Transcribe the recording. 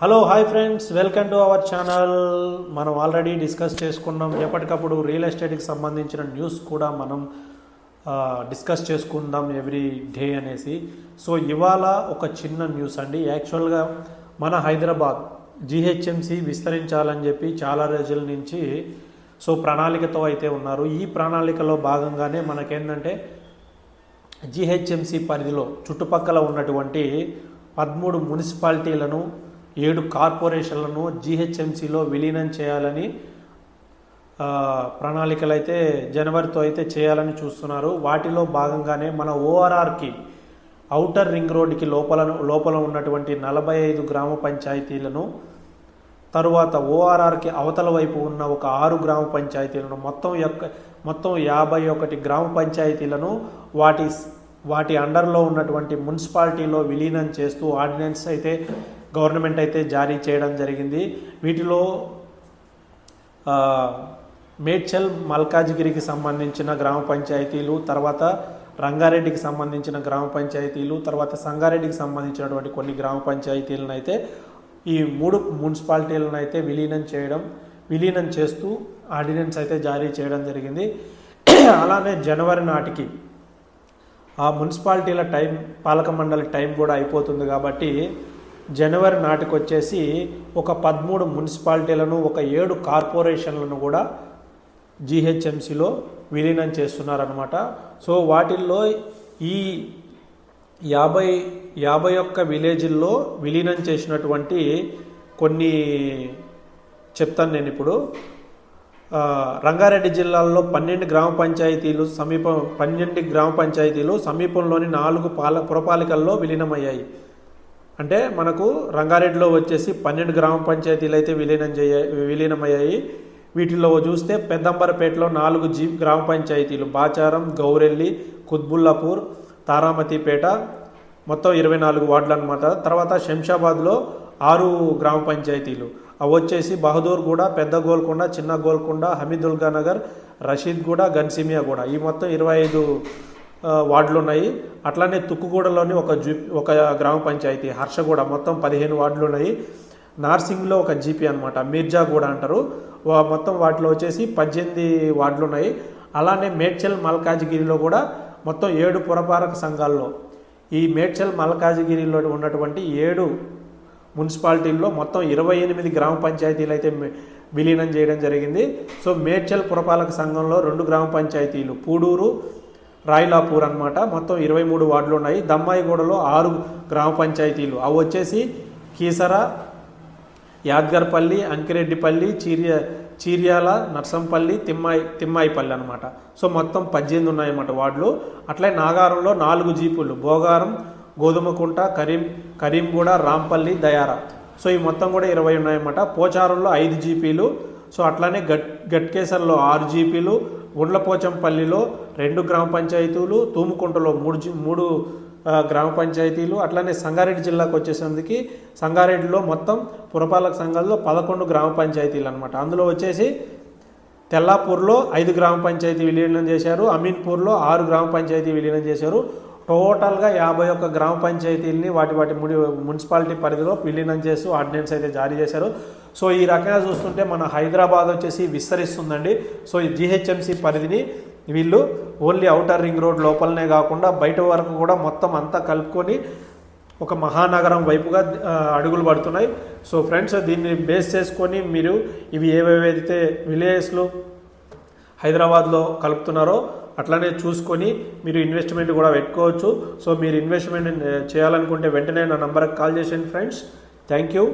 Hello hi friends welcome to our channel మనం already discuss చేసుకున్నాం. ఎప్పటికప్పుడు రియల్ ఎస్టేట్కి సంబంధించిన న్యూస్ కూడా మనం డిస్కస్ చేసుకుందాం ఎవ్రీ డే అనేసి. సో ఇవాళ ఒక చిన్న న్యూస్ అండి. యాక్చువల్గా మన హైదరాబాద్ జిహెచ్ఎంసి విస్తరించాలని చెప్పి చాలా రోజుల నుంచి సో ప్రణాళికతో అయితే ఉన్నారు. ఈ ప్రణాళికలో భాగంగానే మనకేంటంటే జిహెచ్ఎంసి పరిధిలో చుట్టుపక్కల ఉన్నటువంటి పదమూడు మున్సిపాలిటీలను ఏడు కార్పొరేషన్లను జిహెచ్ఎంసిలో విలీనం చేయాలని ప్రణాళికలు అయితే జనవరితో అయితే చేయాలని చూస్తున్నారు. వాటిలో భాగంగానే మన ఓఆర్ఆర్కి ఔటర్ రింగ్ రోడ్డుకి లోపల లోపల ఉన్నటువంటి నలభై ఐదు గ్రామ పంచాయతీలను తరువాత ఓఆర్ఆర్కి అవతల వైపు ఉన్న ఒక ఆరు గ్రామ పంచాయతీలను మొత్తం యొక్క మొత్తం యాభై ఒకటి గ్రామ పంచాయతీలను వాటి వాటి అండర్లో ఉన్నటువంటి మున్సిపాలిటీలో విలీనం చేస్తూ ఆర్డినెన్స్ అయితే గవర్నమెంట్ అయితే జారీ చేయడం జరిగింది. వీటిలో మేడ్చల్ మల్కాజ్గిరికి సంబంధించిన గ్రామ పంచాయతీలు తర్వాత రంగారెడ్డికి సంబంధించిన గ్రామ పంచాయతీలు తర్వాత సంగారెడ్డికి సంబంధించినటువంటి కొన్ని గ్రామ పంచాయతీలను అయితే ఈ మూడు మున్సిపాలిటీలను అయితే విలీనం చేయడం విలీనం చేస్తూ ఆర్డినెన్స్ అయితే జారీ చేయడం జరిగింది. అలానే జనవరి నాటికి ఆ మున్సిపాలిటీల టైం పాలక మండలి టైం కూడా అయిపోతుంది కాబట్టి జనవరి నాటికొచ్చేసి ఒక పదమూడు మున్సిపాలిటీలను ఒక ఏడు కార్పొరేషన్లను కూడా జిహెచ్ఎంసిలో విలీనం చేస్తున్నారనమాట సో వాటిల్లో ఈ యాభై యాభై ఒక్క విలేజ్ల్లో విలీనం చేసినటువంటి కొన్ని చెప్తాను నేను ఇప్పుడు. రంగారెడ్డి జిల్లాలో పన్నెండు గ్రామ పంచాయతీలు సమీపం పన్నెండు గ్రామ పంచాయతీలు సమీపంలోని నాలుగు పాల పురపాలికల్లో విలీనమయ్యాయి. అంటే మనకు రంగారెడ్డిలో వచ్చేసి పన్నెండు గ్రామ పంచాయతీలు అయితే విలీనం చేయ విలీనమయ్యాయి. వీటిల్లో చూస్తే పెద్దంబరపేటలో నాలుగు జీ గ్రామ పంచాయతీలు. బాచారం గౌరెల్లి కుత్బుల్లాపూర్ తారామతిపేట మొత్తం ఇరవై నాలుగు వార్డులు అనమాట తర్వాత శంషాబాద్లో ఆరు గ్రామ పంచాయతీలు. అవి వచ్చేసి బహదూర్ గూడ పెద్ద గోల్కొండ చిన్న గోల్కొండ హమీదుల్గా నగర్ రషీద్గూడ గన్సిమియా కూడా ఈ మొత్తం ఇరవై ఐదు వార్డులు ఉన్నాయి. అట్లానే తుక్కుగూడలోని ఒక జీ ఒక గ్రామ పంచాయతీ హర్షగూడ మొత్తం పదిహేను వార్డులు ఉన్నాయి. నార్సింగ్లో ఒక జీపీ అనమాట మీర్జాగూడ అంటారు. మొత్తం వాటిలో వచ్చేసి పద్దెనిమిది వార్డులు ఉన్నాయి. అలానే మేడ్చల్ మల్కాజ్గిరిలో కూడా మొత్తం ఏడు పురపాలక సంఘాల్లో ఈ మేడ్చల్ మల్కాజ్గిరిలో ఉన్నటువంటి ఏడు మున్సిపాలిటీల్లో మొత్తం ఇరవై ఎనిమిది గ్రామ పంచాయతీలు అయితే విలీనం చేయడం జరిగింది. సో మేడ్చల్ పురపాలక సంఘంలో రెండు గ్రామ పంచాయతీలు పూడూరు రాయిలాపూర్ అనమాట మొత్తం ఇరవై మూడు వార్డులు ఉన్నాయి దమ్మాయిగూడలో ఆరు గ్రామ పంచాయతీలు. అవి వచ్చేసి కీసర యాద్గర్పల్లి అంకిరెడ్డిపల్లి చీర్య చీర్యాల నర్సంపల్లి తిమ్మాయి తిమ్మాయిపల్లి అనమాట సో మొత్తం పద్దెనిమిది ఉన్నాయన్నమాట వార్డులు. అట్లే నాగారంలో నాలుగు జీపులు. భోగారం గోధుమకుంట కరీం కరీంగూడ రాంపల్లి దయార. సో ఈ మొత్తం కూడా ఇరవై ఉన్నాయన్నమాట. పోచారంలో ఐదు జీపీలు. సో అట్లానే గట్ గట్కేసర్లో ఆరు జీపీలు. గుండ్లపోచంపల్లిలో రెండు గ్రామ పంచాయతీలు తూముకుంటలో మూడు మూడు గ్రామ పంచాయతీలు అట్లానే సంగారెడ్డి జిల్లాకు వచ్చేసరికి సంగారెడ్డిలో మొత్తం పురపాలక సంఘాల్లో పదకొండు గ్రామ పంచాయతీలు అనమాట అందులో వచ్చేసి తెల్లాపూర్లో ఐదు గ్రామ పంచాయతీ విలీనం చేశారు అమీన్పూర్లో ఆరు గ్రామ పంచాయతీ విలీనం చేశారు. టోటల్గా యాభై ఒక్క గ్రామ పంచాయతీలని వాటి వాటి ముడి మున్సిపాలిటీ పరిధిలో విలీనం చేస్తూ ఆర్డినెన్స్ అయితే జారీ చేశారు. సో ఈ రకంగా చూస్తుంటే మన హైదరాబాద్ వచ్చేసి విస్తరిస్తుందండి. సో ఈ జిహెచ్ఎంసి పరిధిని వీళ్ళు ఓన్లీ అవుటర్ రింగ్ రోడ్ లోపలనే కాకుండా బయట వరకు కూడా మొత్తం అంతా కలుపుకొని ఒక మహానగరం వైపుగా అడుగులు పడుతున్నాయి. సో ఫ్రెండ్స్ దీన్ని బేస్ చేసుకొని మీరు ఇవి ఏవేవైతే విలేజ్లు హైదరాబాద్లో కలుపుతున్నారో అట్లనే చూసుకొని మీరు ఇన్వెస్ట్మెంట్ కూడా పెట్టుకోవచ్చు. సో మీరు ఇన్వెస్ట్మెంట్ చేయాలనుకుంటే వెంటనే నా నంబర్కి కాల్ చేసేయండి ఫ్రెండ్స్. Thank you.